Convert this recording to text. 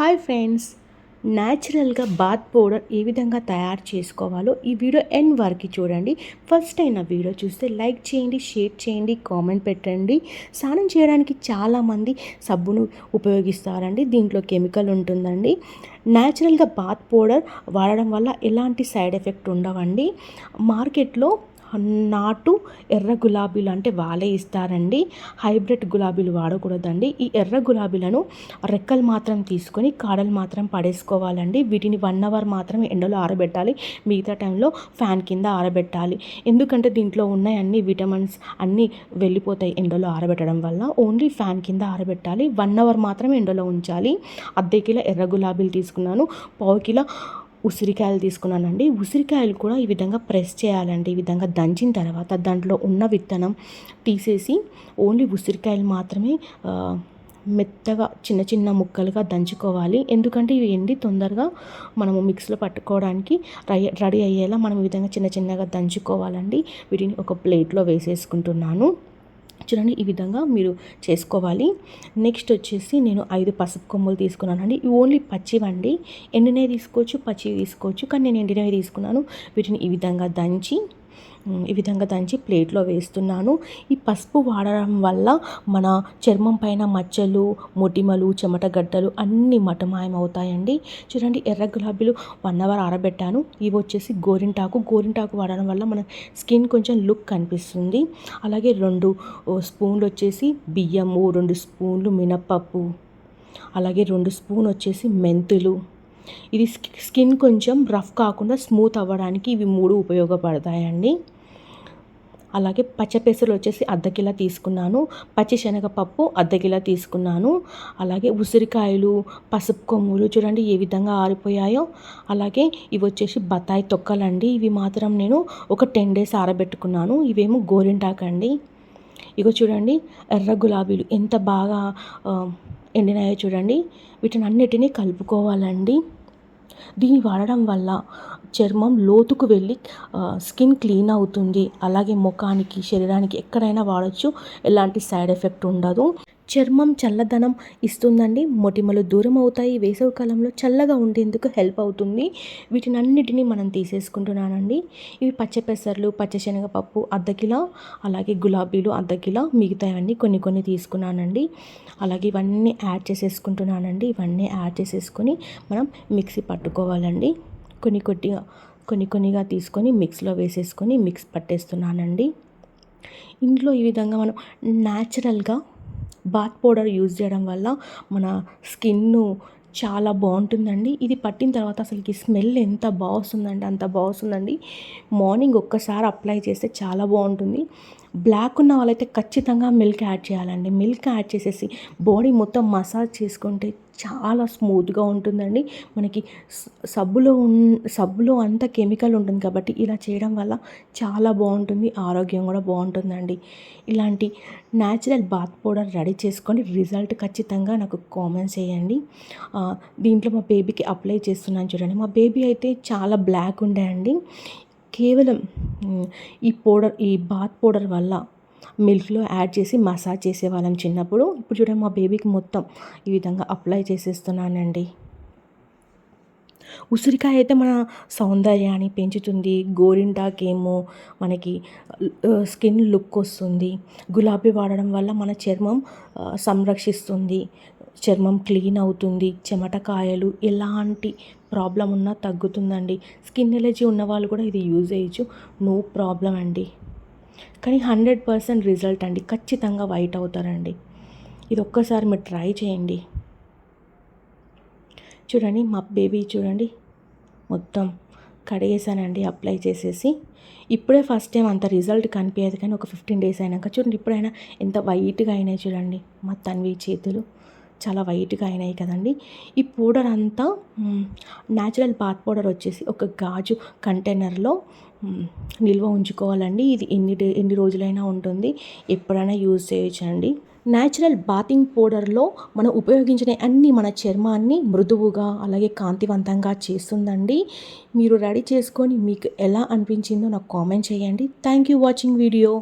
Hi friends. న్యాచురల్గా bath powder ఏ విధంగా తయారు చేసుకోవాలో ఈ వీడియో ఎండ్ వరకు చూడండి. ఫస్ట్ అయిన వీడియో చూస్తే లైక్ చేయండి షేర్ చేయండి కామెంట్ పెట్టండి. స్నానం చేయడానికి చాలామంది సబ్బును ఉపయోగిస్తారండి. దీంట్లో కెమికల్ ఉంటుందండి. న్యాచురల్గా బాత్ పౌడర్ వాడడం వల్ల ఎలాంటి సైడ్ ఎఫెక్ట్ ఉండవండి. మార్కెట్లో నాటు ఎర్ర గులాబీలు అంటే వాళ్ళే ఇస్తారండి. హైబ్రిడ్ గులాబీలు వాడకూడదండి. ఈ ఎర్ర గులాబీలను రెక్కలు మాత్రం తీసుకొని కాడలు మాత్రం పడేసుకోవాలండి. వీటిని వన్ అవర్ మాత్రమే ఎండలో ఆరబెట్టాలి. మిగతా టైంలో ఫ్యాన్ కింద ఆరబెట్టాలి. ఎందుకంటే దీంట్లో ఉన్నాయి అన్ని విటమిన్స్ అన్నీ వెళ్ళిపోతాయి ఎండలో ఆరబెట్టడం వల్ల. ఓన్లీ ఫ్యాన్ కింద ఆరబెట్టాలి. వన్ అవర్ మాత్రమే ఎండలో ఉంచాలి. అర్ధ కిలో ఎర్ర గులాబీలు తీసుకున్నాను. పావు కిలో ఉసిరికాయలు తీసుకున్నానండి. ఉసిరికాయలు కూడా ఈ విధంగా ప్రెస్ చేయాలండి. ఈ విధంగా దంచిన తర్వాత దాంట్లో ఉన్న విత్తనం తీసేసి ఓన్లీ ఉసిరికాయలు మాత్రమే మెత్తగా చిన్న చిన్న ముక్కలుగా దంచుకోవాలి. ఎందుకంటే ఇవి ఎండి తొందరగా మనము మిక్స్లో పట్టుకోవడానికి రెడీ అయ్యేలా మనం ఈ విధంగా చిన్న చిన్నగా దంచుకోవాలండి. వీటిని ఒక ప్లేట్లో వేసేసుకుంటున్నాను. చూడండి ఈ విధంగా మీరు చేసుకోవాలి. నెక్స్ట్ వచ్చేసి నేను ఐదు పసుపు కొమ్ములు తీసుకున్నానండి. ఇవి ఓన్లీ పచ్చివండి ఎండినవి తీసుకోవచ్చు పచ్చివి తీసుకోవచ్చు కానీ నేను ఎండినవి తీసుకున్నాను. వీటిని ఈ విధంగా దంచి ఈ విధంగా దంచి ప్లేట్లో వేస్తున్నాను. ఈ పసుపు వాడడం వల్ల మన చర్మం పైన మచ్చలు మొటిమలు చెమట గడ్డలు అన్నీ మటమాయమవుతాయండి. చూడండి ఎర్ర గులాబీలు వన్ అవర్ ఆరబెట్టాను. ఇవి వచ్చేసి గోరింటాకు. గోరింటాకు వాడడం వల్ల మన స్కిన్ కొంచెం లుక్ కనిపిస్తుంది. అలాగే రెండు స్పూన్లు వచ్చేసి బియ్యము రెండు స్పూన్లు మినప్పప్పు అలాగే రెండు స్పూన్ వచ్చేసి మెంతులు ఇది స్కిన్ కొంచెం రఫ్ కాకుండా స్మూత్ అవ్వడానికి ఇవి మూడు ఉపయోగపడతాయండి. అలాగే పచ్చపెసలు వచ్చేసి అర్ధ తీసుకున్నాను పచ్చి శనగపప్పు అర్ధ తీసుకున్నాను అలాగే ఉసిరికాయలు పసుపు కొమ్ములు చూడండి ఏ విధంగా ఆరిపోయాయో అలాగే ఇవి వచ్చేసి బత్తాయి తొక్కలండి. ఇవి మాత్రం నేను ఒక టెన్ డేస్ ఆరబెట్టుకున్నాను ఇవేమో గోరింటాకండి ఇగో చూడండి ఎర్ర గులాబీలు ఎంత బాగా ఎండినాయో చూడండి వీటిని అన్నిటినీ కలుపుకోవాలండి. దీన్ని వాడడం వల్ల చర్మం లోతుకు వెళ్ళి స్కిన్ క్లీన్ అవుతుంది. అలాగే ముఖానికి శరీరానికి ఎక్కడైనా వాడచ్చు. ఎలాంటి సైడ్ ఎఫెక్ట్ ఉండదు. చర్మం చల్లదనం ఇస్తుందండి. మొటిమలు దూరం అవుతాయి. వేసవికాలంలో చల్లగా ఉండేందుకు హెల్ప్ అవుతుంది. వీటిని అన్నిటినీ మనం తీసేసుకుంటున్నానండి. ఇవి పచ్చపెసర్లు పచ్చశనగపప్పు అర్ధ కిలో అలాగే గులాబీలు అర్ధ కిలో మిగతావన్నీ కొన్ని కొన్ని తీసుకున్నానండి. అలాగే ఇవన్నీ యాడ్ చేసేసుకుంటున్నానండి. ఇవన్నీ యాడ్ చేసేసుకొని మనం మిక్సీ పట్టుకోవాలండి. కొన్ని కొద్దిగా కొన్ని కొన్నిగా తీసుకొని మిక్స్లో వేసేసుకొని మిక్స్ పట్టేస్తున్నానండి. ఇంట్లో ఈ విధంగా మనం న్యాచురల్గా బాత్ పౌడర్ యూజ్ చేయడం వల్ల మన స్కిన్ చాలా బాగుంటుందండి. ఇది పట్టిన తర్వాత అసలుకి స్మెల్ ఎంత బాగుస్తుందండి అంత బాగుస్తుందండి. మార్నింగ్ ఒక్కసారి అప్లై చేస్తే చాలా బాగుంటుంది. బ్లాక్ ఉన్న వాళ్ళైతే ఖచ్చితంగా మిల్క్ యాడ్ చేయాలండి. మిల్క్ యాడ్ చేసేసి బాడీ మొత్తం మసాజ్ చేసుకుంటే చాలా స్మూత్గా ఉంటుందండి. మనకి సబ్బులో ఉన్ సబ్బులో అంత కెమికల్ ఉంటుంది కాబట్టి ఇలా చేయడం వల్ల చాలా బాగుంటుంది ఆరోగ్యం కూడా బాగుంటుందండి. ఇలాంటి న్యాచురల్ బాత్ పౌడర్ రెడీ చేసుకొని రిజల్ట్ ఖచ్చితంగా నాకు కామెంట్స్ చేయండి. దీంట్లో మా బేబీకి అప్లై చేస్తున్నాను చూడండి. మా బేబీ అయితే చాలా బ్లాక్ ఉండే అండి. కేవలం ఈ పౌడర్ ఈ బాత్ పౌడర్ వల్ల మిల్క్లో యాడ్ చేసి మసాజ్ చేసేవాళ్ళం చిన్నప్పుడు. ఇప్పుడు చూడండి మా బేబీకి మొత్తం ఈ విధంగా అప్లై చేసేస్తున్నానండి. ఉసిరికాయ అయితే మన సౌందర్యాన్ని పెంచుతుంది. గోరింటాకేమో మనకి స్కిన్ లుక్ వస్తుంది. గులాబీ వాడడం వల్ల మన చర్మం సంరక్షిస్తుంది. చర్మం క్లీన్ అవుతుంది. చెమటకాయలు ఎలాంటి ప్రాబ్లం ఉన్నా తగ్గుతుందండి. స్కిన్ ఎలర్జీ ఉన్న వాళ్ళు కూడా ఇది యూజ్ చేయొచ్చు. నో ప్రాబ్లం అండి. కానీ హండ్రెడ్ పర్సెంట్ రిజల్ట్ అండి. ఖచ్చితంగా వైట్ అవుతారండి. ఇది ఒక్కసారి మీరు ట్రై చేయండి. చూడండి మా బేబీ చూడండి మొత్తం కడిగేసానండి అప్లై చేసేసి. ఇప్పుడే ఫస్ట్ టైం అంత రిజల్ట్ కనిపించదు కానీ ఒక ఫిఫ్టీన్ డేస్ అయినాక చూడండి ఇప్పుడైనా ఎంత వైట్గా అయినాయి చూడండి మా తన్వి చేతులు. చాలా వైట్గా అయినాయి కదండి. ఈ పౌడర్ అంతా న్యాచురల్ బాత్ పౌడర్ వచ్చేసి ఒక గాజు కంటైనర్లో నిల్వ ఉంచుకోవాలండి. ఇది ఎన్ని డే ఎన్ని రోజులైనా ఉంటుంది. ఎప్పుడైనా యూజ్ చేయొచ్చండి. న్యాచురల్ బాతింగ్ పౌడర్లో మనం ఉపయోగించిన అన్ని మన చర్మాన్ని మృదువుగా అలాగే కాంతివంతంగా చేస్తుందండి. మీరు రెడీ చేసుకొని మీకు ఎలా అనిపించిందో నాకు కామెంట్ చేయండి. Thank you watching video.